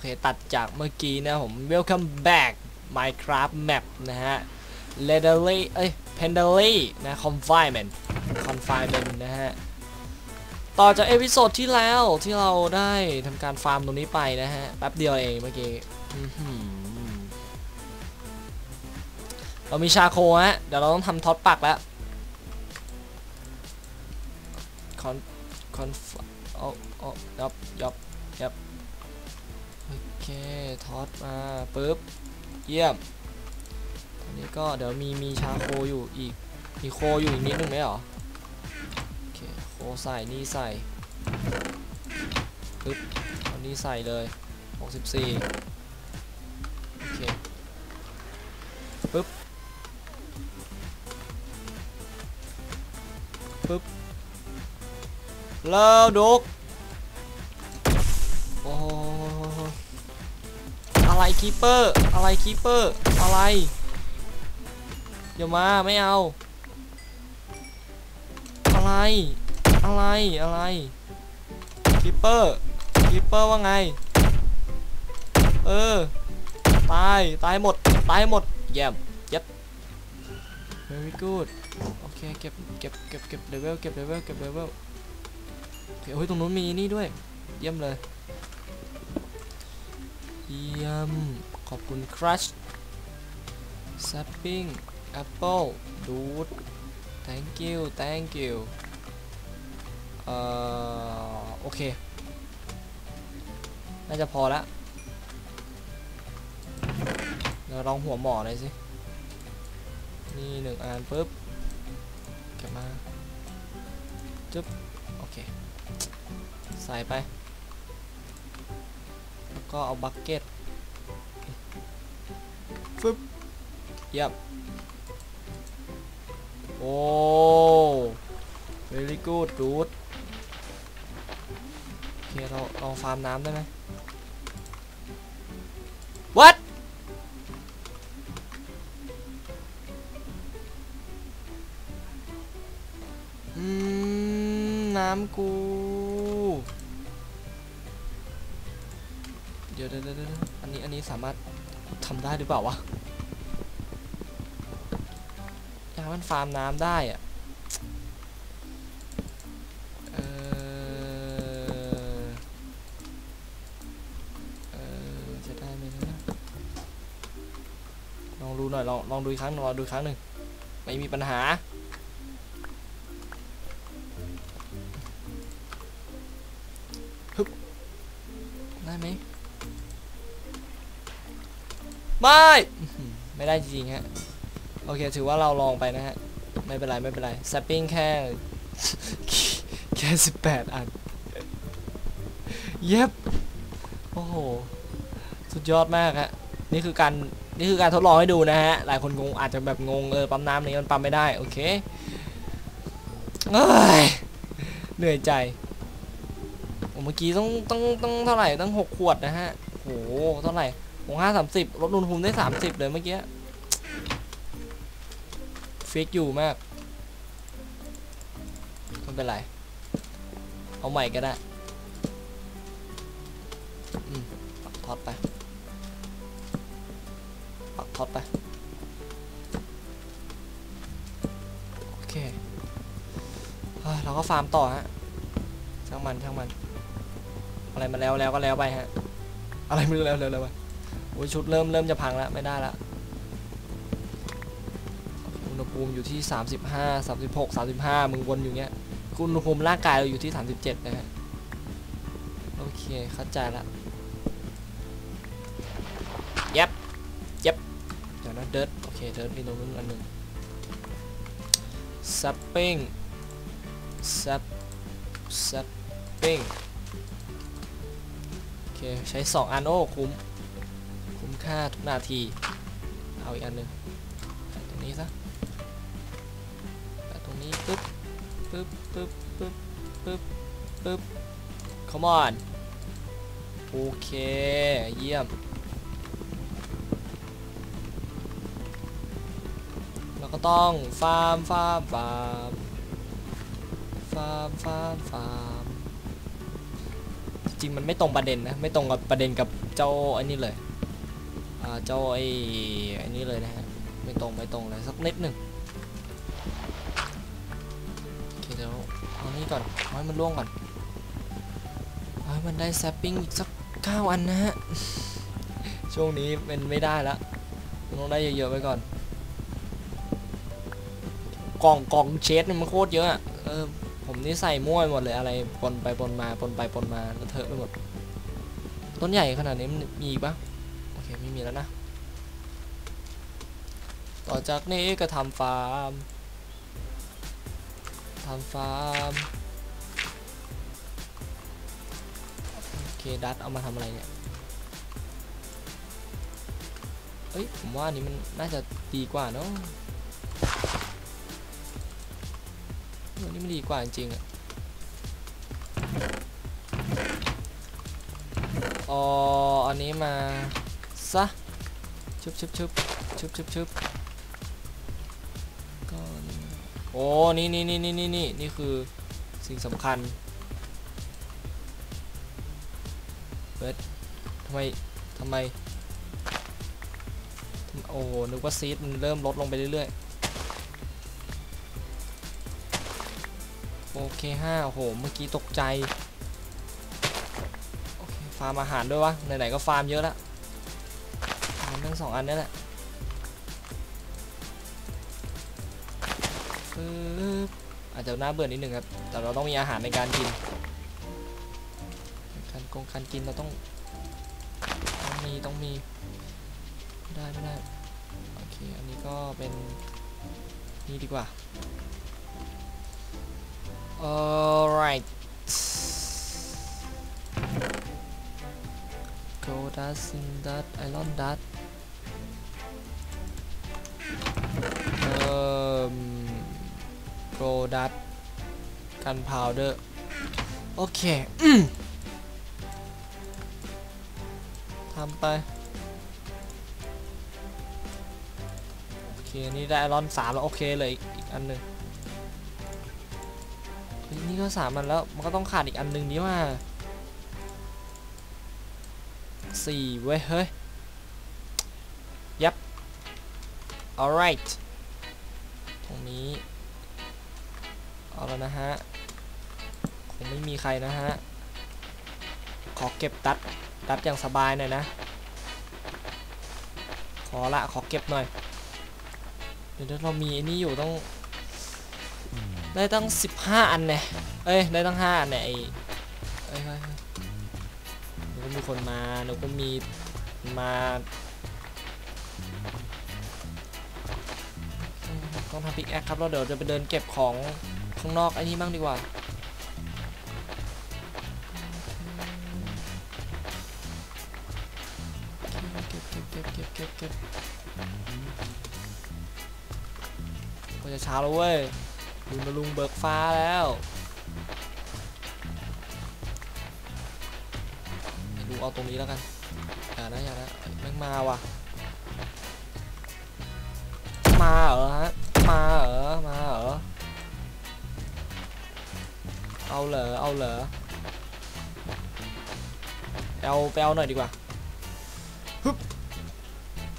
เคตัดจากเมื่อกี้นะผม welcome back Minecraft map นะฮะ l e d e r l y เอ้ย p e n d a l y นะ confinement confinement นะฮะ ต่อจากเอพิโซดที่แล้วที่เราได้ทำการฟาร์มตรงนี้ไปนะฮะ แป๊บเดียวเองเมื่อกี้เรามีชาโคฮะ เดี๋ยวเราต้องทำท็อตปักแล้วคอนคอนเอาเอายับยับยับ ทอดมาปุ๊บ เยี่ยมตอนนี้ก็เดี๋ยวมีมีชาโคอยู่อีกมีโคอยู่อีกนิดนึงไหมหรอ โอเค โคใส่นี่ใส่ปึ๊บเอานี่ใส่เลย 64 โอเคปึ๊บปึ๊บแล้วดุก คีเปอร์อะไรคีเปอร์อะไรอย่ามาไม่เอา อะไรอะไรอะไรคีเปอร์คีเปอร์ว่าไง เออตายตายหมดตายหมดเยี่ยมเย็บ very good โอเคเก็บเก็บเก็บเก็บเลเวลเก็บเลเวลเก็บเลเวลโอเคโอ้ยตรงนู้นมีนี่ด้วย เยี่ยมเลย เยี่ยม ขอบคุณ crush sapping apple dude thank you thank you เอ่อ โอเค น่าจะพอละเดี๋ยวลองหัวหมอหน่อยสิ นี่หนึ่งอันปุ๊บเก็บมาจึ๊บ โอเค ใส่ไป ก็เอาบักเก็ตฟึบเยี่ยมโอ้ very good dude โอเคเราลองฟาร์มน้ำได้ไหม what อืมน้ำกู ดี๋ยวเดี๋ยวเดี๋ยวเดี๋ยวอันนี้อันนี้สามารถทำได้หรือเปล่าวะอยากมันฟาร์มน้ำได้อะเออเออจะได้ไหมนะลองดูหน่อยลองลองดูอีกครั้งหนึ่งลองดูครั้งหนึ่งไม่มีปัญหาได้ไหม ไม่ไม่ได้จริงฮะโอเคถือว่าเราลองไปนะฮะไม่เป็นไรไม่เป็นไรสปปิ้งแค่แค่สิบแปดอันเย็บโอ้โหสุดยอดมากฮะนี่คือการนี่คือการทดลองให้ดูนะฮะหลายคนงงอาจจะแบบงงเออปั๊มน้ำนี้มันปั๊มไม่ได้โอเคเอ้ยเหนื่อยใจโอ้เมื่อกี้ต้องต้องต้องเท่าไหร่ตั้งหกขวดนะฮะโหเท่าไหร่ หกห้าสามสิบลดอุณหภูมิได้สามสิบเลยเมื่อกี้ฟิกอยู่มากไม่เป็นไร เอาใหม่ก็ได้ปักท็อตไป ปักท็อตไป โอเคเฮ้ยเราก็ฟาร์มต่อฮะ ช่างมันช่างมัน อะไรมาแล้วแล้วก็แล้วไปฮะ อะไรไมือแล้วแล้วแล้วไป อ้ยชุดเริ่มเริ่มจะพังแล้วไม่ได้ละอุณหภูมิอยู่ที่ 35 36 35 มึงวนอยู่เงี้ยอุณหภูมิร่างกายเราอยู่ที่ 37 นะฮะโอเคเข้าใจละเย็บเย็บเดี๋ยวนะเดิร์ดโอเคเดิร์ดมีตรงนู้นอันหนึ่งซัปปิ้งซัปซัปปิ้งโอเคใช้ 2 อันโอ้คุ้ม ค่าทุกนาที เอาอีกอันหนึ่งตรงนี้ซะตรงนี้ปึ๊บปึ๊บปึ๊บปึ๊บปึ๊บปึ๊บ come on โอเค เยี่ยม เราก็ต้องฟาร์มฟาร์มฟาร์มฟาร์มฟาร์มฟาร์มริงมันไม่ตรงประเด็นนะ ไม่ตรงกับประเด็นกับเจ้าอันนี้เลย เจ้าไอ้อันนี้เลยนะฮะไม่ตรงไม่ตรงเลยสักนิดหนึ่งโอเคเดี๋ยวเอานี่ก่อนเอาให้มันล่วงก่อนเอาให้มันได้แซปปิ้งอีกสักเก้าอันนะฮะช่วงนี้เป็นไม่ได้ละต้องได้เยอะๆไว้ก่อนกล่องกล่องเชดมันโคตรเยอะอะเออผมนี่ใส่มั่วหมดเลยอะไรปนไปปนมาปนไปปนมาแล้วเถอะไปหมดต้นใหญ่ขนาดนี้มันมีอีกปะ ไม่มีแล้วนะ ต่อจากนี้ก็ทำฟาร์มทำฟาร์มโอเคดัตเอามาทำอะไรเนี่ยเอ้ยผมว่านี้มันน่าจะดีกว่าเนาะอันนี้มันดีกว่าจริงๆอะอ๋ออันนี้มา ซะชุบชุบชุบชุบชุบชุบก็นี่โอ้นี่นี่นี่นี่นี่นี่นี่คือสิ่งสำคัญเบิร์ดทำไมทำไมโอ้โหนึกว่าซีดมันเริ่มลดลงไปเรื่อยๆ โอเคห้าโอ้โห เมื่อกี้ตกใจ โอเค ฟาร์มอาหารด้วยวะ ไหนๆก็ฟาร์มเยอะแล้ว ทั้งสองอันนี่แหละปึ๊บอาจจะน่าเบื่อนิดนึงครับ แต่เราต้องมีอาหารในการกินการกงการกินเราต้องต้องมีต้องมีไม่ได้ไม่ได้โอเคอันนี้ก็เป็นนี่ดีกว่า alright go dust in that iron dust go dust gunpowder โอเคทำไป โอเค นี่ได้อรอนสามแล้ว โอเคเลยอีกอันหนึ่งนี่ก็สามอันแล้ว มันก็ต้องขาดอีกอันหนึ่งนี้ว่าสี่เว้ย เฮ้ย ยับ alright แล้วนะฮะ คงไม่มีใครนะฮะ ขอเก็บตัดตัดอย่างสบายหน่อยนะ ขอละขอเก็บหน่อย เดี๋ยวเรามีไอันนี้อยู่ต้อง ได้ตั้ง 15 อันเนี่ยเอ้ยได้ตั้ง 5 อันเนี่ยไอ้เอ้ยเฮ้ยเฮ้ยนึกว่ามีคนมานึกว่ามีมาต้องทำพิกแอคครับแล้วเดี๋ยวจะไปเดินเก็บของ ข้างนอกไอ้นี้บ้างดีกว่า เก็บเก็บเก็บเก็บเก็บเก็บก็จะเช้าแล้วเว้ยลุงนลุงเบิกฟ้าแล้วดูเอาตรงนี้แล้วกันอย่านะอย่านะแม่งมาว่ะ มาเหรอฮะ มาเหรอ มาเหรอ เอาเหรอเอาเหรอเอาไปเอาหน่อยดีกว่าฮึบ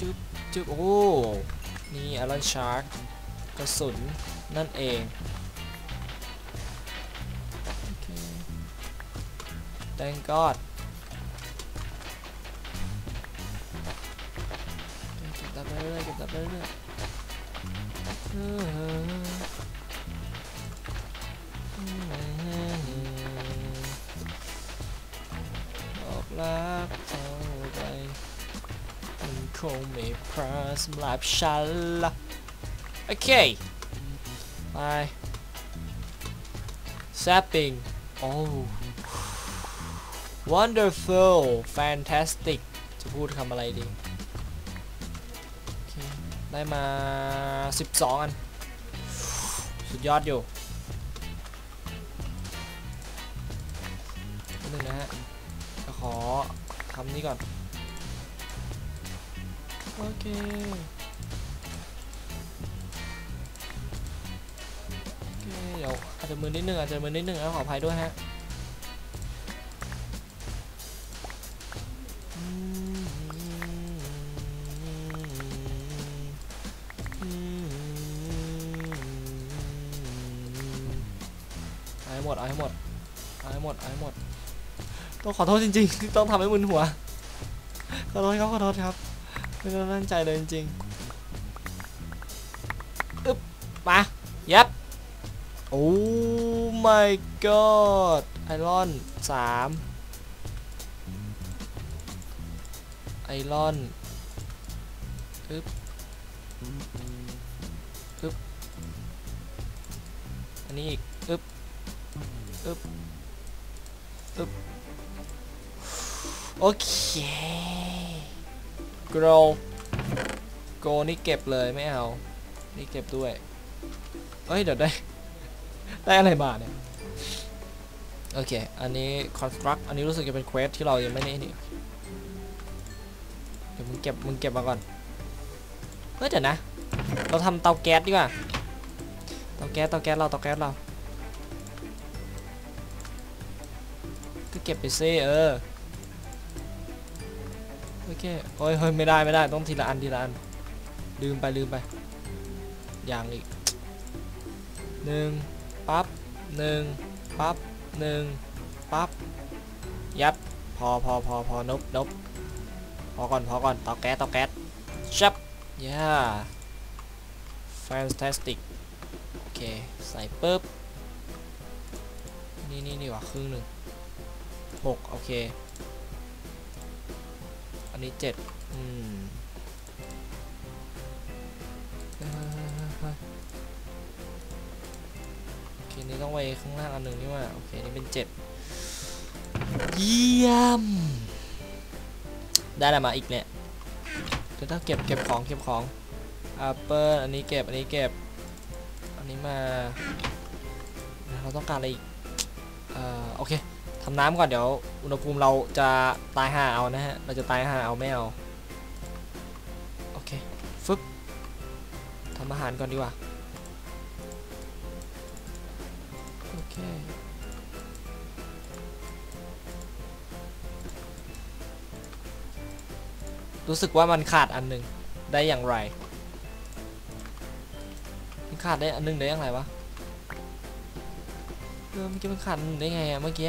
จึ๊บจึ๊บโอ้นี่อลันชาร์กกระสุนนั่นเองโอเค thank god เก็บตับไปเรื่อยเก็บตับไปเรื่อย คงไม่พอสำหรับฉันละโอเค ไป zapping โอ้ wonderful fantastic จะพูดคำอะไรดี ได้มา 12 อัน สุดยอดอยู่นึงนะฮะจะขอทำนี้ก่อน โอเคโอเคเดี๋ยวอาจจะมือนิดนึงอาจจะมือนิดนึงแล้วขออภัยด้วยฮะหมดเอาให้หมดเอาให้หมดเอาให้หมด ต้องขอโทษจริงๆ ต้องทำให้มึนหัว ขอโทษครับ ขอโทษครับ ไม่ได้ตั้งใจเลยจริงๆอึ๊บมาเย็บโอ้ my god ไอรอนสามไอรอนอึ๊บอึ๊บอันนี้อีกอึ๊บอึ๊บอึ๊บโอเค grow grow นี่เก็บเลยไม่เอา นี่เก็บด้วย เอ้ยเดี๋ยวได้ ได้อะไรมาเนี่ย โอเค อันนี้ construct อันนี้รู้สึกจะเป็น quest ที่เรายังไม่ได้นี่ เดี๋ยวมึงเก็บมึงเก็บมาก่อน เฮ้ยเดี๋ยวนะ เราทำเตาแก๊สดีกว่า เตาแก๊สเตาแก๊สเราเตาแก๊สเรา ก็เก็บไปซิเออ โอเคโอ้ยเฮ้ยไม่ได้ไม่ได้ต้องทีละอันทีละอัน ลืมไปลืมไป อย่างอีกหนึ่งปั๊บหนึ่งปั๊บหนึ่งปั๊บยับพอพอพอพอนบนบพอก่อนพอก่อนเตาแก๊สเตาแก๊สชับย่า fantastic โอเค ใส่ปุ๊บ นี่นี่นี่ว่ะครึ่งหนึ่งหกโอเค อันนี้เจ็ดอืมโอเคนี่ต้องไว้ข้างล่างอันหนึ่งนี่ว่าโอเคนี่เป็นเจ็ดเยี่ยม ได้อะไรมาอีกเนี่ยเดี๋ยวถ้าเก็บเก็บของเก็บของแอปเปิลอันนี้เก็บอันนี้เก็บ อันนี้มา เราต้องการอะไรอีก เอ่อโอเคำน้ำก่อนเดี๋ยว อุณหภูมิเราจะตายห่าเอานะฮะ เราจะตายห่าเอาไม่เอา โอเค ฟึบทำอาหารก่อนดีกว่า โอเค รู้สึกว่ามันขาดอันหนึ่งได้อย่างไร มันขาดได้อันหนึ่งได้อย่างไรวะเออเมื่อกี้มันขาดได้ไงอะเมื่อกี้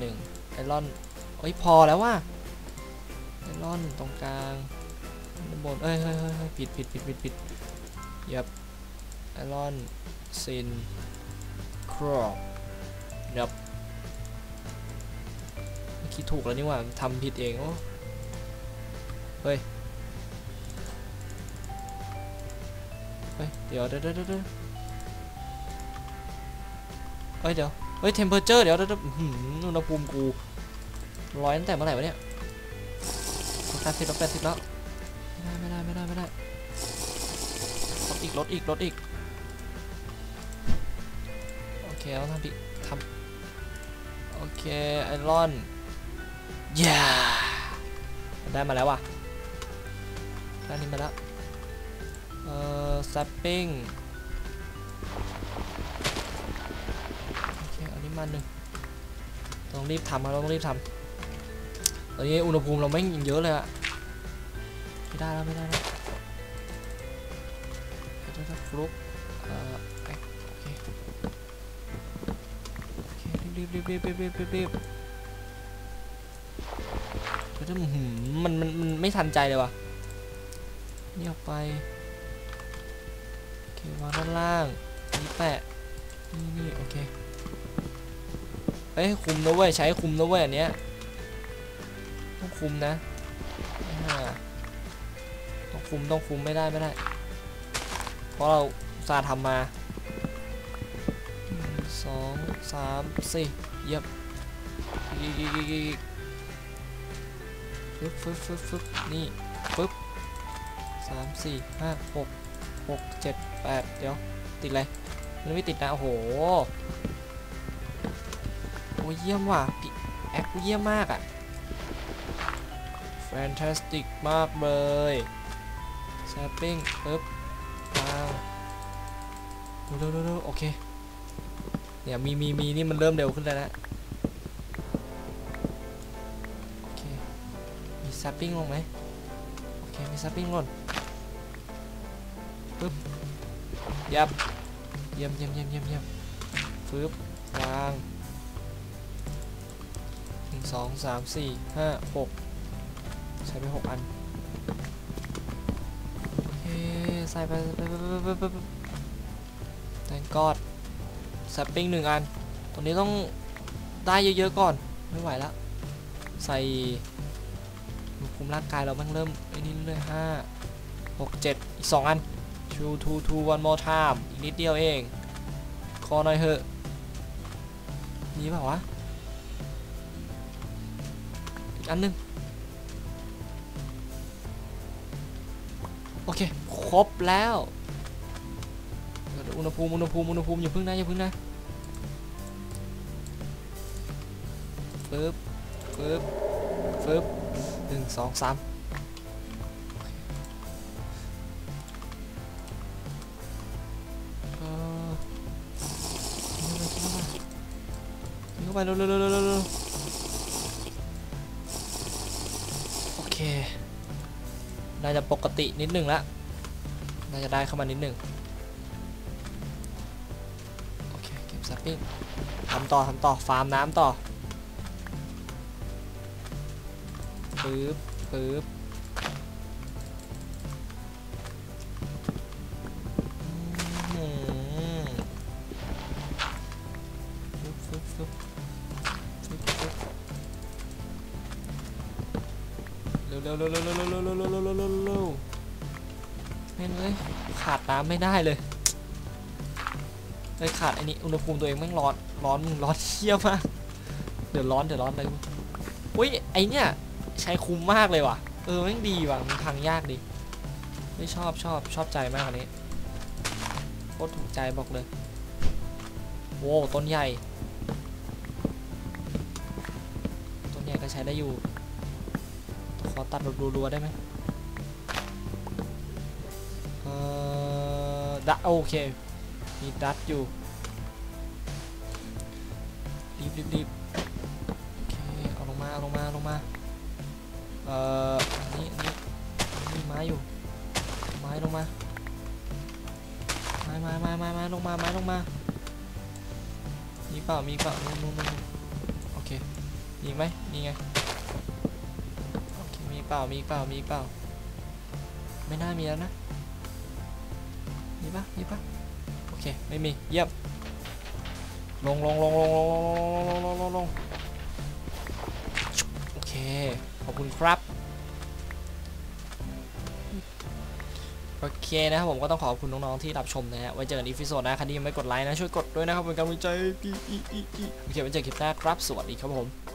หนึ่งไอรอนเอ้ยพอแล้วว่ะไอรอนตรงกลางด้านบนเอ้ยเฮ้ยเฮ้ยผิดผิดผิดผิดผิดยับไอรอนซินครอปยับเมื่อกี้ถูกแล้วนี่หว่าทำผิดเองโอ้เฮ้ยเฮ้ยเดี๋ยวเดี๋ยวเดี๋ยวเดี๋ยวเฮ้ยเดี๋ยว ฮ้ยเทมเพอร์เจอร์เดี๋ยวเดี๋ยวเดี๋ยวอื้อหืออุณหภูมิกูร้อยตั้งแต่เมื่อไหร่วะเนี่ยแปดสิบแล้วแปดสิบแล้วไม่ได้ไม่ได้ไม่ได้ไม่ได้ลดอีกลดอีกลดอีกโอเคต้องทำดิทำโอเคไอรอนย่าได้มาแล้วว่ะได้นี่มาแล้วเอ่อซัปปิ้ง มาหนึ่งต้องรีบทำเราต้องรีบทำตอนนี้อุณหภูมิเราไม่งเยอะเลยอะไม่ได้แล้วไม่ได้แล้วเดี๋ยวจะฟลุกเอ่อแอ๊ะโอเคโอเครีบรีบรีบรีบรีบรีบรีบเดี๋ยวจะอื้อหือมันมันมันไม่ทันใจเลยว่ะนี่ออกไปโอเควางด้านล่างนี่แปะนี่นี่โอเค เอ้ยคุมนะเว้ยใช้คุมนะเว้ยอันเนี้ยต้องคุมนะต้องคุมต้องคุมไม่ได้ไม่ได้ เพราะเราอุตสาทำมาสองสามสี่เยี่ยมอีกอีกอีกอีกฟึบฟึบฟึบฟึบนี่ฟึบสามสี่ห้าหกหกเจ็ดแปดเดี๋ยวติดอะไรมันไม่ติดนะโอ้โห อ้ยเยี่ยมว่ะพี่แอคเยี่ยมมากอะ่ะ fantastic มากเลย sapping ปึ๊บวางเร็วๆๆๆโอเค เนี่ยมีมีมีนี่มันเริ่มเร็วขึ้นแล้วนะโอเค มี sapping ลงไหมโอเค มี sapping ลงปึ๊บยับเยี่ยมเยี่ยมเยี่ยมเยี่ยมเยี่ยมฟืบวาง สองสามสี่ห้าหกใช้ไปหกอันโอเคใส่ไปไปไปไปไปไปแตงกอดแซปปิ้งหนึ่งอันตัวนี้ต้องได้เยอะๆก่อน ไม่ไหวแล้ว ใส่อุมร่างกายเราม่งเริ่มไอ้นี่เรื่อยห้าหกเจ็ดอีกสองอัน two two two one more time อีกนิดเดียวเอง คอหน่อยเหอะมีเปล่าวะ อันหนึง โอเค ครบแล้วอุณหภูมิอุณหภูมิอุณหภูมิอย่าพึ่งนะอย่าพึ่งนะปึ๊บปึ๊บปึ๊บหนึ่งสองสามเออกินเข้าไปเข้าไปกินเข้าไปเร็วเเคน่าจะปกตินิดหนึ่งละน่าจะได้เข้ามานิดหนึ่งโอเคเก็บซับปิ้งทำต่อทำต่อฟาร์มน้ำต่อปึ๊บปึ๊บ เร็วเร็วเร็วเร็วเร็วเร็วเร็วเร็วเร็วเร็วแม่งเลยขาดน้ำไม่ได้เลยเลยขาดไอ้นี่อุณหภูมิตัวเองแม่งร้อนร้อนร้อนเชี่ยมากเดี๋ยวร้อนเดี๋ยวร้อนเลยอุ้ยไอเนี่ยใช้คุ้มมากเลยว่ะ เออแม่งดีว่ะมันพังยากดีไม่ชอบชอบชอบใจมากอันนี้โคตรถูกใจบอกเลยโว้ต้นใหญ่ ต้นใหญ่ก็ใช้ได้อยู่ อตัดรัวๆได้ไหมเออดัโอเค มีดัดอยู่ รีบรีบรีบโอเค เอาลงมาเอาลงมาลงมา เอ่ออันนี้อันนี้มีไม้อยู่ ไม้ลงมา ไม้ไม้ไม้ไม้ไม้ลงมาไม้ลงมา มีเปล่ามีเปล่านู่นนู่นนู่นโอเคมีไหมมีไง มีเปล่ามีเปล่ามีเปล่า ไม่น่ามีแล้วนะ มีปะมีปะโอเค ไม่มี เยี่ยม ลงลงลงลงลงลงลงลงลงลงโอเค ขอบคุณครับโอเคนะครับผมก็ต้องขอบคุณน้องๆที่รับชมนะฮะไว้เจอกันอีพิโซดน้าใครที่ยังไม่กดไลค์นะ ช่วยกดด้วยนะครับเป็นกำลังใจโอเคไว้เจอคลิปหน้าครับสวัสดีครับผม